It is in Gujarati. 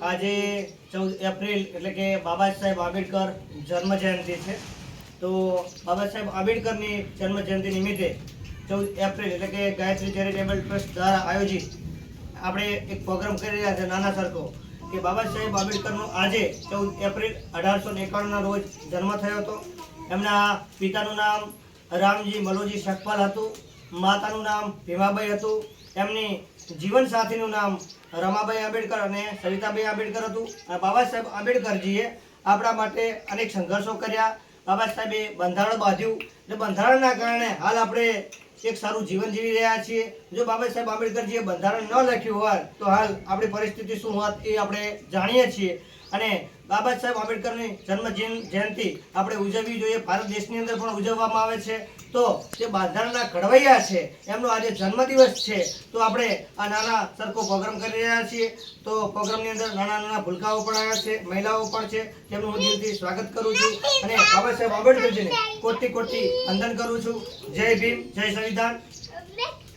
આજે ચૌદ એપ્રિલ એટલે કે બાબા સાહેબ આંબેડકર જન્મ જયંતિ છે. તો બાબા સાહેબ આંબેડકરની જન્મ જયંતિ નિમિત્તે ચૌદ એપ્રિલ એટલે કે ગાયત્રી ચેરિટેબલ ટ્રસ્ટ દ્વારા આયોજિત આપણે એક પ્રોગ્રામ કરી રહ્યા છે નાના સરખો કે બાબા સાહેબ આંબેડકરનો આજે ચૌદ એપ્રિલ અઢારસો એકાણુંના રોજ જન્મ થયો હતો. એમના પિતાનું નામ રામજી મલોજી શકપાલ હતું. માતાનું નામ ભીમાબાઈ હતું. એમની જીવનસાથીનું નામ રમાભાઈ આંબેડકર અને સવિતાભાઈ આંબેડકર હતું. અને બાબા સાહેબ આંબેડકરજીએ આપણા માટે અનેક સંઘર્ષો કર્યા. બાબા સાહેબે બંધારણ બાંધ્યું. એટલે બંધારણના કારણે હાલ આપણે એક સારું જીવન જીવી રહ્યા છીએ. જો બાબા સાહેબ આંબેડકરજીએ બંધારણ ન લખ્યું હોત, તો હાલ આપણી પરિસ્થિતિ શું હોત એ આપણે જાણીએ છીએ. અને બાબા સાહેબ આંબેડકરની જન્મ જયં- જયંતિ આપણે ઉજવવી જોઈએ. ભારત દેશની અંદર પણ ઉજવવામાં આવે છે. તો જે બંધારણના ઘડવૈયા છે, એમનો આજે જન્મદિવસ છે. તો આપણે આ નાના સરખો પ્રોગ્રામ કરી રહ્યા છીએ. તો પ્રોગ્રામની અંદર નાના નાના ભૂલકાઓ પણ આવ્યા છે. મહિલાઓ પણ છે. તેમનું હું દિલથી સ્વાગત કરું છું. અને બાબા સાહેબ આંબેડકરજીને કોટી કોટી વંદન કરું છું. જય ભીમ, જય સંવિધાન.